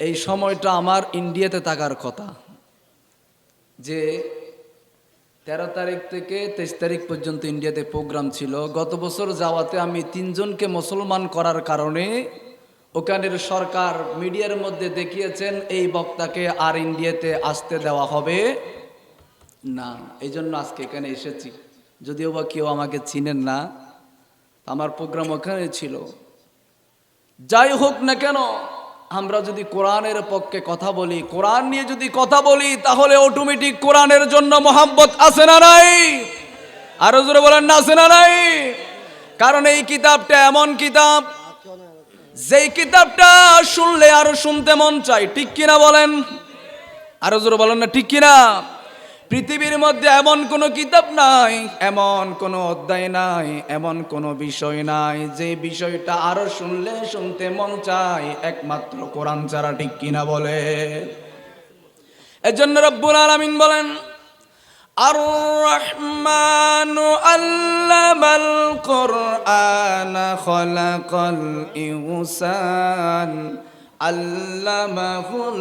এই সময়টা আমার ইন্ডিয়াতে থাকার কথা। যে তেরো তারিখ থেকে তেইশ তারিখ পর্যন্ত ইন্ডিয়াতে প্রোগ্রাম ছিল। গত বছর যাওয়াতে আমি তিনজনকে মুসলমান করার কারণে ওখানের সরকার মিডিয়ার মধ্যে দেখিয়েছেন, এই বক্তাকে আর ইন্ডিয়াতে আসতে দেওয়া হবে না। এই জন্য আজকে এখানে এসেছি। যদিও বা কেউ আমাকে চিনেন না, আমার প্রোগ্রাম ওখানে ছিল। যাই হোক না কেন আমরা যদি কোরআনের পক্ষে কথা বলি, কোরআন নিয়ে যদি কথা বলি, তাহলে অটোমেটিক কোরআনের জন্য মোহাম্মত আছে না নাই? আরও জোরে বলেন না আছে না নাই? কারণ এই কিতাবটা এমন কিতাব, যেই কিতাবটা শুনলে আরও শুনতে মন চাই ঠিক কিনা বলেন? আরও জোরে বলেন না, ঠিক কিনা? পৃথিবীর মধ্যে এমন কোনো কিতাব নাই, এমন কোনো অধ্যায় নাই, এমন কোনো বিষয় নাই, যে বিষয়টা আরও শুনলে শুনতে মন চায়, একমাত্র কোরআন ছাড়া ঠিক কিনা বলে। এজন্য রব্বুল আলামিন বলেন আর রহমান আল্লামাল কোরআন খলাকাল ইনসান। আল্লামাহুল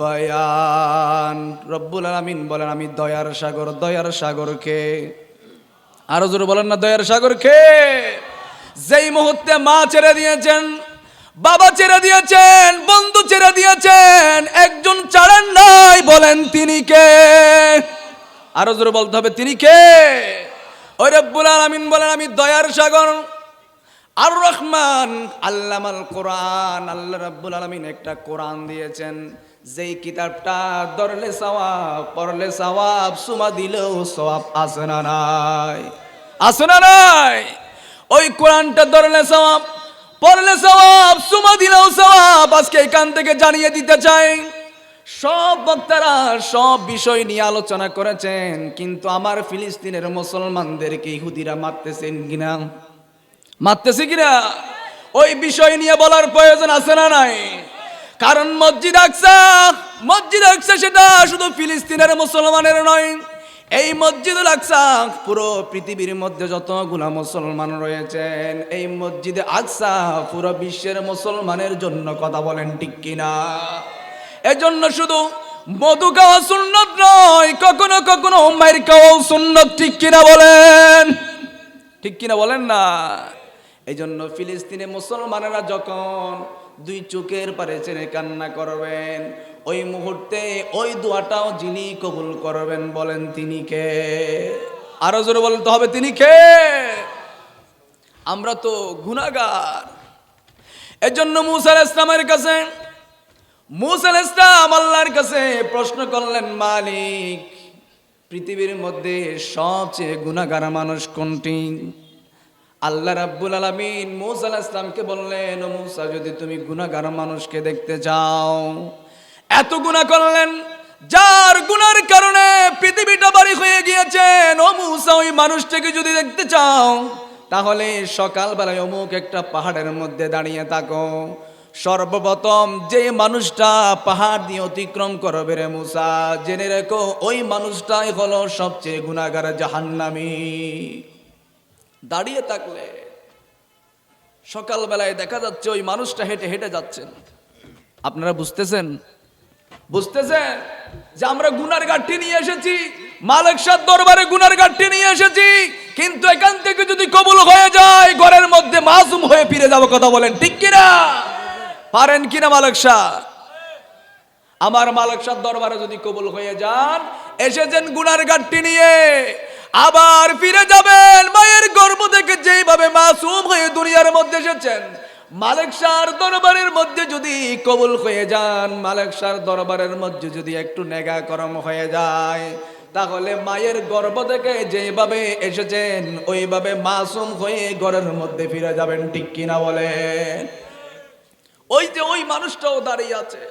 বায়ান। রব্বুল আলামিন বলেন, আমি দয়ার সাগর, দয়ার সাগরকে। আরও জোরে বলেন না, দয়ার সাগরকে। যেই মুহূর্তে মা ছেড়ে দিয়েছেন, বাবা ছেড়ে দিয়েছেন, বন্ধু ছেড়ে দিয়েছেন, একজন ছাড়েন নাই, বলেন তিনি কে? আরও জোরে বলতে হবে, তিনি কে? ওই রব্বুল আলামিন বলেন, আমি দয়ার সাগর আর রহমান আল্লামাল কোরআন, আল্লাহ রাব্বুল আলামিন একটা কোরআন দিয়েছেন। যেই কিতাবটা ধরলে সওয়াব পড়লে সওয়াব, সুমা দিলেও সওয়াব আসে না নাই? আসে না নাই? ওই কোরআনটা ধরলে সওয়াব পড়লে সওয়াব, সুমা দিলেও সওয়াব আজকে এখান থেকে জানিয়ে দিতে চাই। সব বক্তারা সব বিষয় নিয়ে আলোচনা করেছেন, কিন্তু আমার ফিলিস্তিনের মুসলমানদেরকে ইহুদিরা মারতেছেন কিনা? মারতেছে কিনা? ওই বিষয় নিয়ে বলার প্রয়োজন আছে না নাই? কারণ মসজিদ আকসা মসজিদ আকসা সেটা শুধু ফিলিস্তিনের মুসলমানের নয়। এই মসজিদুল আকসা, পুরো পৃথিবীর মধ্যে যতগুলা মুসলমান রয়েছেন, এই মসজিদে আকসা পুরো বিশ্বের মুসলমানের জন্য কথা বলেন ঠিক কিনা? এজন্য শুধু মধু খাওয়া সুন্নত নয়, কখনো কখনো মায়ের খাওয়াও সুন্নত ঠিক কিনা বলেন? ঠিক কিনা বলেন না? এই জন্য ফিলিস্তিনে মুসলমানেরা যখন দুই চোখের পারে চেনে কান্না করবেন, ওই মুহূর্তে ওই দোয়াটাও যিনি কবুল করবেন বলেন তিনি কে? আরও জোরে বলতে হবে তিনি কে? আমরা তো গুনাগার এজন্য মুসার ইসলামের কাছে মুসাল ইসলাম আল্লাহর কাছে প্রশ্ন করলেন, মালিক, পৃথিবীর মধ্যে সবচেয়ে গুণাগার মানুষ কোনটি? আল্লাহ রাব্বুল আলামিন মুসা আলাইহিস ইসলামকে বললেন, ও মুসা, যদি তুমি গুণাগার মানুষকে দেখতে চাও, এত গুণা করলেন, যার গুনার কারণে পৃথিবীটা বাড়ি হয়ে গিয়েছেন ও মুসা, ওই মানুষটাকে যদি দেখতে চাও, তাহলে সকালবেলায় অমুক একটা পাহাড়ের মধ্যে দাঁড়িয়ে থাকো। সর্বপ্রথম যে মানুষটা পাহাড় দিয়ে অতিক্রম করবে রে মুসা, জেনে রেখো, ওই মানুষটাই হলো সবচেয়ে গুণাগার জাহান্নামী। দাঁড়িয়ে থাকলে সকালবেলায় দেখা যাচ্ছে ওই মানুষটা হেঁটে হেঁটে যাচ্ছেন। আপনারা বুঝতেছেন? বুঝতেছেন যে আমরা গুনার গাঠি নিয়ে এসেছি? মালিক দরবারে গুনার গাঠি নিয়ে এসেছি, কিন্তু এখান থেকে যদি কবুল হয়ে যায়, ঘরের মধ্যে মাসুম হয়ে ফিরে যাব কথা বলেন, ঠিক কিনা? পারেন কিনা মালিক আমার মালিক দরবারে যদি কবুল হয়ে যান, এসেছেন গুনার গাঠটি নিয়ে। আবার ফিরে যাবেন মায়ের গর্ভ থেকে যেইভাবে মাসুম হয়ে দুনিয়ার মধ্যে এসেছেন। মালিক শাহর দরবারের মধ্যে যদি কবুল হয়ে যান, মালিক শাহর দরবারের মধ্যে যদি একটু নেগা করম হয়ে যায়, তাহলে মায়ের গর্ভ থেকে যেভাবে এসেছেন, ওইভাবে মাসুম হয়ে ঘরের মধ্যে ফিরে যাবেন, ঠিক কিনা বলেন? ওই যে ওই মানুষটাও দাঁড়িয়ে আছে।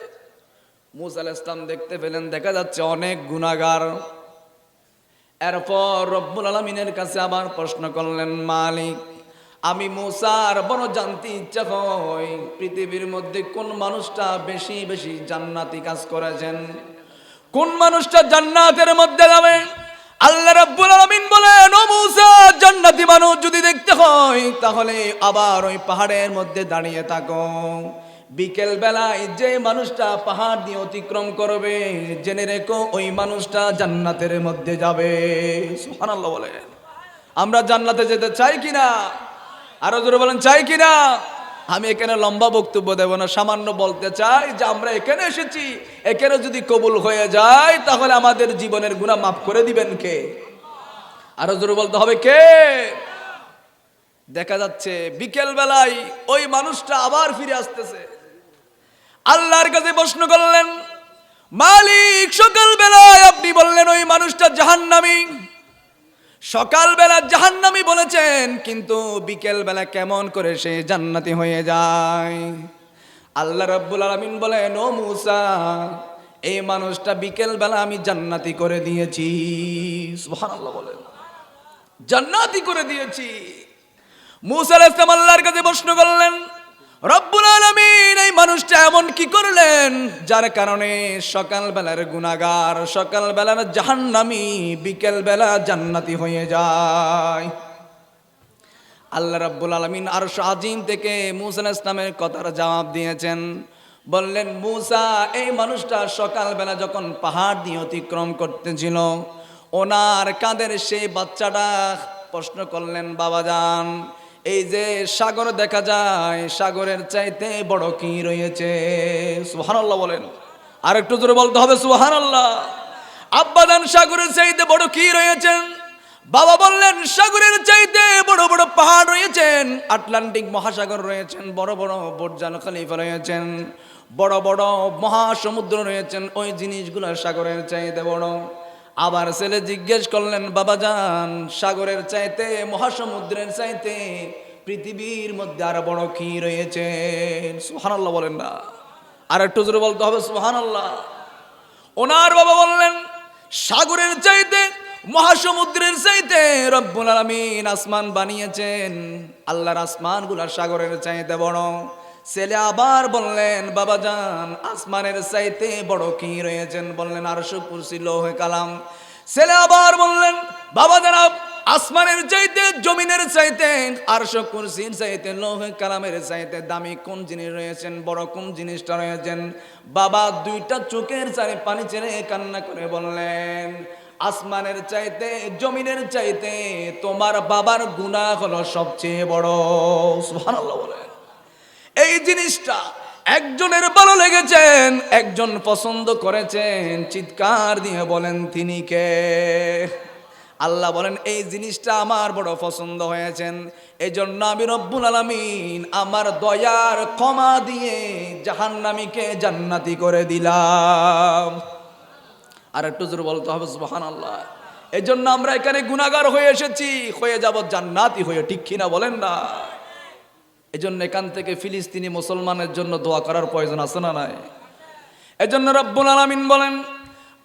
মুসা ইসলাম দেখতে পেলেন, দেখা যাচ্ছে অনেক গুণাগার এরপর রব্বুল আলমিনের কাছে আবার প্রশ্ন করলেন, মালিক, আমি মুসার বড় জানতে ইচ্ছা হয় পৃথিবীর মধ্যে কোন মানুষটা বেশি বেশি জান্নাতি কাজ করেছেন? কোন মানুষটা জান্নাতের মধ্যে যাবে? আল্লাহ রাব্বুল আলামিন বলেন, ও মুসা, জান্নাতি মানুষ যদি দেখতে হয়, তাহলে আবার ওই পাহাড়ের মধ্যে দাঁড়িয়ে থাকো। বিকেল বেলায় যে মানুষটা পাহাড় দিয়ে অতিক্রম করবে, জেনে রেখো ওই মানুষটা জান্নাতের মধ্যে যাবে। সুবহানাল্লাহ বলেন। আমরা জান্নাতে যেতে চাই কিনা? আরও জোরে বলেন, চাই কিনা? আমি এখানে লম্বা বক্তব্য দেব না, সামান্য বলতে চাই যে আমরা এখানে এসেছি। এখানে যদি কবুল হয়ে যায়, তাহলে আমাদের জীবনের গুণা মাফ করে দিবেন কে? আরও জোরে বলতে হবে কে? দেখা যাচ্ছে বিকেল বেলায় ওই মানুষটা আবার ফিরে আসতেছে। আল্লাহর কাছে প্রশ্ন করলেন, মালিক সকাল বেলায় আপনি বললেন, ওই মানুষটা জাহান্নামী। সকালবেলা জাহান্নামি বলেছেন, কিন্তু বিকেল বেলা কেমন করে সে জান্নাতি হয়ে যায়। আল্লাহ রাব্বুল আলামিন বলেন, ও মুসা, এই মানুষটা বিকেল বেলা আমি জান্নাতি করে দিয়েছি। সুবহানাল্লাহ বলেন। জান্নাতি করে দিয়েছি। মুসা আলাইহিস সালাম আল্লাহর কাছে প্রশ্ন করলেন রব্বুল আলামিন, এই মানুষটা এমন কি করলেন? যার কারণে সকালবেলার গুনাগার সকালবেলার জাহান্নামি, বিকেলবেলা জান্নাতি হয়ে যায়। আল্লাহ রব্বুল আলামিন আর আজিম থেকে মুসা আলাইহিস ইসলামের কথার জবাব দিয়েছেন। বললেন, মুসা, এই মানুষটা সকালবেলা যখন পাহাড় দিয়ে অতিক্রম করতেছিল, ওনার কাঁধের সেই বাচ্চাটা প্রশ্ন করলেন বাবাজান এই যে সাগর দেখা যায়, সাগরের চাইতে বড় কি রয়েছে? সুবহানাল্লাহ বলেন। আর একটু জোরে বলতে হবে, সুবহানাল্লাহ। আব্বাদান সাগরের চাইতে বড় কি রয়েছেন? বাবা বললেন, সাগরের চাইতে বড় বড় পাহাড় রয়েছেন। আটলান্টিক মহাসাগর রয়েছেন, বড় বড় বর্জান খলিফা রয়েছেন, বড় বড় মহাসমুদ্র রয়েছেন। ওই জিনিসগুলো সাগরের চাইতে বড়। আবার ছেলে জিজ্ঞেস করলেন, বাবা যান সাগরের চাইতে, মহাসমুদ্রের চাইতে পৃথিবীর মধ্যে আর বড় কি রয়েছে সুহানাল্লাহ বলেন না। আর একটু জোরে বলতে হবে সুহানাল্লাহ ওনার বাবা বললেন, সাগরের চাইতে, মহাসমুদ্রের চাইতে রব্বুল আলামিন আসমান বানিয়েছেন। আল্লাহর আসমানগুলা সাগরের চাইতে বড়। ছেলে আবার বললেন, বাবা যান আসমানের চাইতে বড় কি রয়েছেন? বললেন আরশো কুরসি লৌহে কালাম। ছেলে আবার বললেন, বাবা যান আসমানের চাইতে, জমিনের চাইতে আরশো কুরসির চাইতে, লৌহে কালামের চাইতে দামি কোন জিনিস রয়েছেন? বড় কোন জিনিসটা রয়েছেন? বাবা দুইটা চোখের চারে পানি ছেড়ে কান্না করে বললেন, আসমানের চাইতে, জমিনের চাইতে তোমার বাবার গুনাহ হলো সবচেয়ে বড়। সুবহানাল্লাহ বলেন। এই জিনিসটা একজনের ভালো লেগেছেন, একজন পছন্দ করেছেন, চিৎকার দিয়ে বলেন, তিনি কে? আল্লাহ বলেন, এই জিনিসটা আমার বড় পছন্দ হয়েছেন। এই জন্য আমি রব্বুল আলামিন আমার দয়ার ক্ষমা দিয়ে জাহান্নামীকে জান্নাতি করে দিলাম। আর একটু জোরে বলতে হবে সুবাহান আল্লাহ এই জন্য আমরা এখানে গুণাগার হয়ে এসেছি, হয়ে যাব জান্নাতি হয়ে, ঠিক কিনা বলেন না। এই জন্য এখান থেকে ফিলিস্তিনি মুসলমানের জন্য দোয়া করার প্রয়োজন আছে না নাই? এজন্য রব্বুল আলামিন বলেন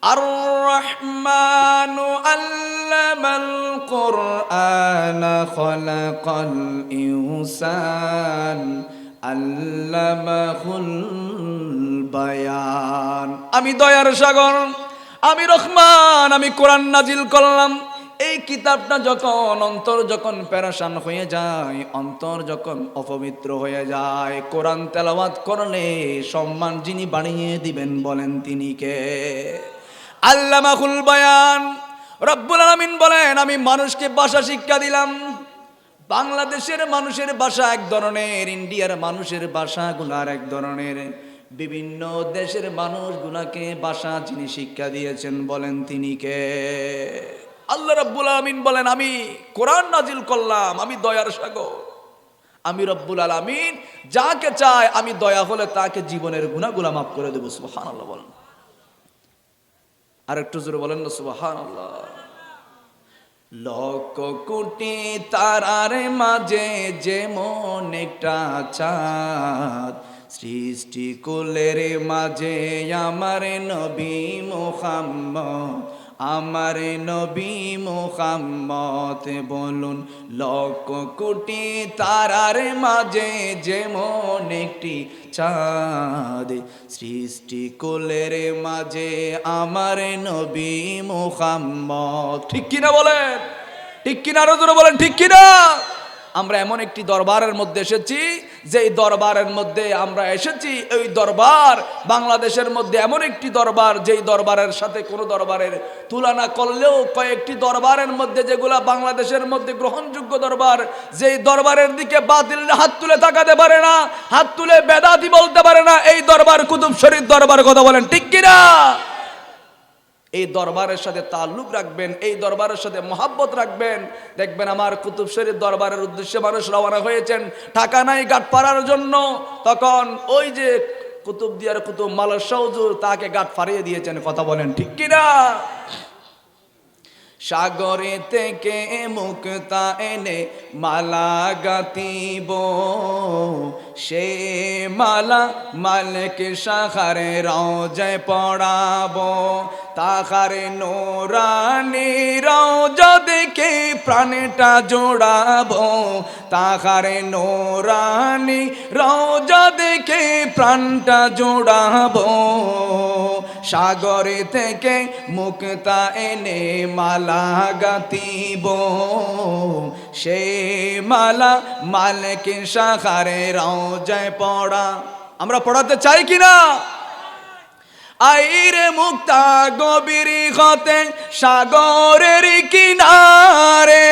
আর রহমানু আল্লামাল কুরআন খলাকাল ইনসান, আল্লামাহুল বায়ান। আমি দয়ার সাগর, আমি রহমান, আমি কোরআন নাজিল করলাম। এই কিতাবটা যখন, অন্তর যখন প্যারাসান হয়ে যায়, অন্তর যখন অপবিত্র হয়ে যায়, কোরআন তেলাওয়াত করলে সম্মান যিনি বাড়িয়ে দিবেন বলেন তিনি কে? আল্লামাহুল বায়ান। রব্বুল আলামিন বলেন, আমি মানুষকে ভাষা শিক্ষা দিলাম। বাংলাদেশের মানুষের ভাষা এক ধরনের, ইন্ডিয়ার মানুষের ভাষাগুলার এক ধরনের। বিভিন্ন দেশের মানুষগুলাকে ভাষা যিনি শিক্ষা দিয়েছেন বলেন তিনি কে? আল্লাহ রাব্বুল আলামিন বলেন, আমি কোরআন নাজিল করলাম, আমি দয়ার সাগর। আমি রব্বুল আলামিন যাকে চায় আমি দয়া হলে তাকে জীবনের গুণাগুলা মাফ করে দেবো। সুবহানাল্লাহ বলেন। আর একটু জোরে বলেন না, সুবহানাল্লাহ। লক্ষ কোটি তারার মাঝে যেমন একটা চাঁদ, সৃষ্টি কুলের মাঝে আমার নবী মোহাম্মদ আমার নবী মোহাম্মদ বলুন, লক্ষ কোটি তারার মাঝে যেমন একটি চাঁদ, সৃষ্টি কুলের মাঝে আমার নবী মোহাম্মদ। ঠিক কিনা বলেন? ঠিক কিনা? আরও বলেন, ঠিক কিনা? আমরা এমন একটি দরবারের মধ্যে এসেছি যেই দরবারের মধ্যে আমরা এসেছি, ওই দরবার বাংলাদেশের মধ্যে এমন একটি দরবার, যেই দরবারের সাথে কোনো দরবারের তুলনা করলেও কয়েকটি দরবারের মধ্যে যেগুলা বাংলাদেশের মধ্যে গ্রহণযোগ্য দরবার, যেই দরবারের দিকে বাতিল হাত তুলে তাকাতে পারে না, হাত তুলে বেদাতি বলতে পারে না, এই দরবার কুতুব শরীফ দরবার কথা বলেন, ঠিক কিনা? এই দরবারের সাথে তাল্লুক রাখবেন, এই দরবারের সাথে মহাব্বত রাখবেন। দেখবেন আমার কুতুব শরীফ দরবারের উদ্দেশ্যে মানুষ রওনা হয়েছেন টাকা নাই গাট পাড়ার জন্য। তখন ওই যে কুতুব দিয়ার কুতুব মালস সৌজুর তাকে গাট ফারিয়ে দিয়েছেন, কথা বলেন ঠিক কিনা? সাগরে থেকে মুক্তা এনে মালা গাতিব সে মালা মালিক সাহারে রওজায় পড়াব। তাহারে নোরানি রওজা দেখে প্রাণটা জোড়াবো। তাহারে নোরানি রওজা দেখে প্রাণটা জোড়াবো। সাগরে থেকে মুক্তা এনে মালা গাতিব সে মালা মালিক সাহারে রওজায় পড়া। আমরা পড়াতে চাই কিনা? আইরে মুক্তা গভীর হতে সাগরের কিনারে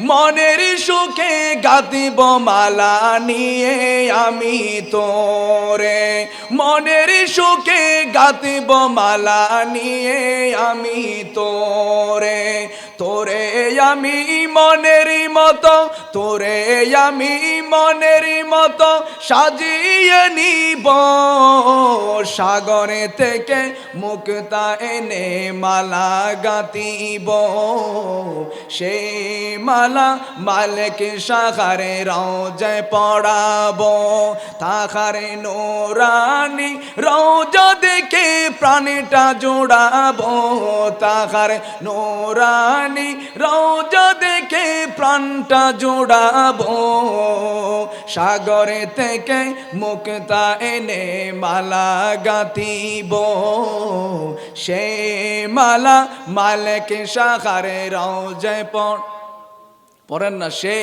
মনের সুখে গাতিব মালা নিয়ে আমি তোরে। মনের সুখে গাতিব মালা নিয়ে আমি তোরে। তোরে আমি মনের মতো, তোরে আমি মনের মতো সাজিয়ে নিব। সাগরে থেকে মুক্তা এনে মালা গাতিব সে মালা মালিক সাহারে রওজায় পড়াব। তাহারে নোরানি রওজা দেখে প্রাণীটা জোড়াবো। তাহার নোরানি রওজা দেখে প্রাণটা জোড়াবো। সাগরে থেকে মুক্তা এনে মালা গাতিব সে মালা মালিক সাহারে রওজায় পড়। পড়েন না সে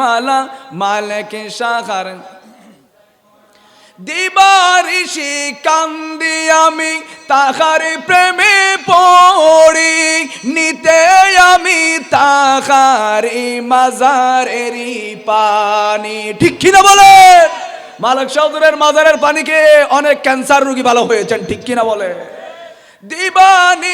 মালা মালিক সাহার। দিবারিশি কান্দি আমি তাহার প্রেমে পড়ি, নিতে আমি তাহারি মাজারেরই পানি। ঠিক কিনা বলে মালক সৌদরের মাজারের পানিকে অনেক ক্যান্সার রোগী ভালো হয়েছেন, ঠিক কিনা বলে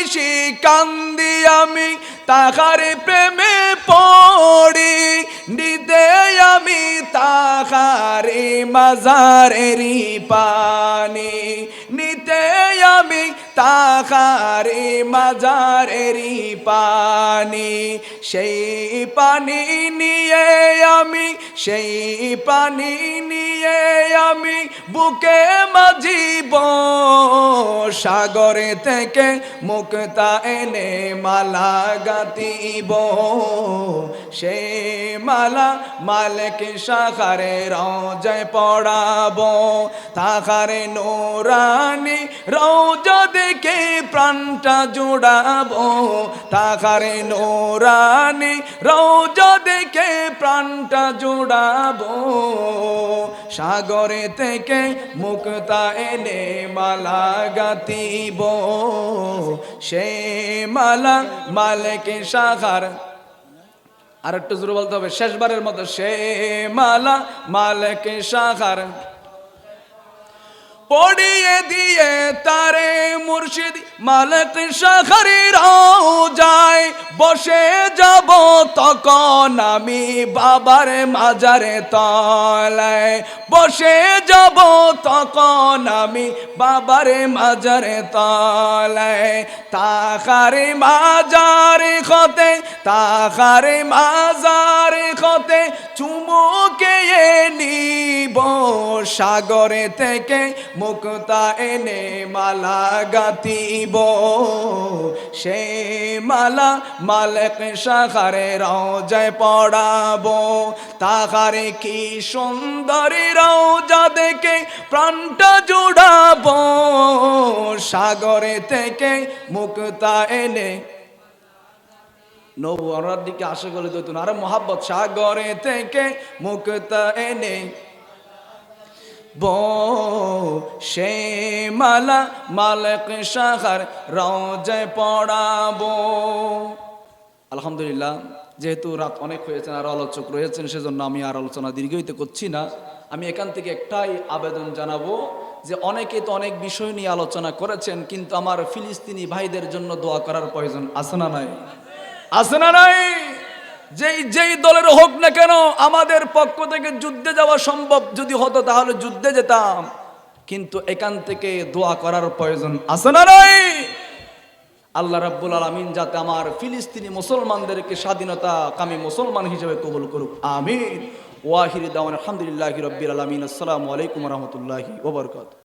দিবানিশি কান্দি আমি তাহার প্রেমে পড়ি। নিতে আমি তাহারে মাজারেরই পানি। নিতে আমি তাহারে মাজারেরই পানি, সেই পানি নিয়ে আমি, সেই পানি নিয়ে আমি বুকে মাজিব। সাগরে থেকে মুক্তা এনে মালা গাতিব সে মালা মালিক সাহারে রওজায় পড়াব। তাহারে নোরানি রওজা দেখে প্রাণটা জোড়াবো। তাহারে নোরানি রওজা দেখে প্রাণটা জোড়াবো। সাগরে থেকে মুক্তা এনে মালা গাতিব সে মালা মালিক সাহার। আর একটু জোরে বলতে হবে, শেষবারের মতো সে মালা মালিক সাহার। পড়িয়ে দিয়ে তারে মুর্শিদ মালিক শাখারি যায় বসে যাব তখন আমি বাবার মাজারে তলায়। বসে যাব তখন আমি বাবার মাজারে তলায়। তাহারে মাজারে খতে, তাহারে মাজারে খতে চুমুকে নিব সাগরে থেকে মুক্তা এনে মালা গাতিব সে মালা মালিক সাহারে রওজায় পড়াবো। তাহারে কি সুন্দরী রওজা দেখে প্রাণটা জুড়াবো। সাগরে থেকে মুক্তা এনে নবু ওনার দিকে আসে গলে দৈতুন। আরে মোহাব্বত, সাগরে থেকে মুক্তা এনে সে মালা মালক শাখার রওজায় পড়াবো। আলহামদুলিল্লাহ, যেহেতু রাত অনেক হয়েছেন আর আলোচক রয়েছেন, সেজন্য আমি আর আলোচনা দীর্ঘায়িত করছি না। আমি এখান থেকে একটাই আবেদন জানাব যে অনেকে তো অনেক বিষয় নিয়ে আলোচনা করেছেন, কিন্তু আমার ফিলিস্তিনি ভাইদের জন্য দোয়া করার প্রয়োজন আছে না নাই? আছে না নাই? যেই যেই দলের হোক না কেন, আমাদের পক্ষ থেকে যুদ্ধে যাওয়া সম্ভব যদি হতো, তাহলে যুদ্ধে যেতাম। কিন্তু এখান থেকে দোয়া করার প্রয়োজন আছে না নাই? আল্লাহ রাব্বুল আলামিন যাতে আমার ফিলিস্তিনি মুসলমানদেরকে স্বাধীনতা কামী মুসলমান হিসেবে কবুল করুক। আমিন। ওয়াহির দাওয়ান, আলহামদুলিল্লাহি রাব্বিল আলামিন। আসসালামু আলাইকুম রাহমাতুল্লাহি ওয়া বারাকাতুহু।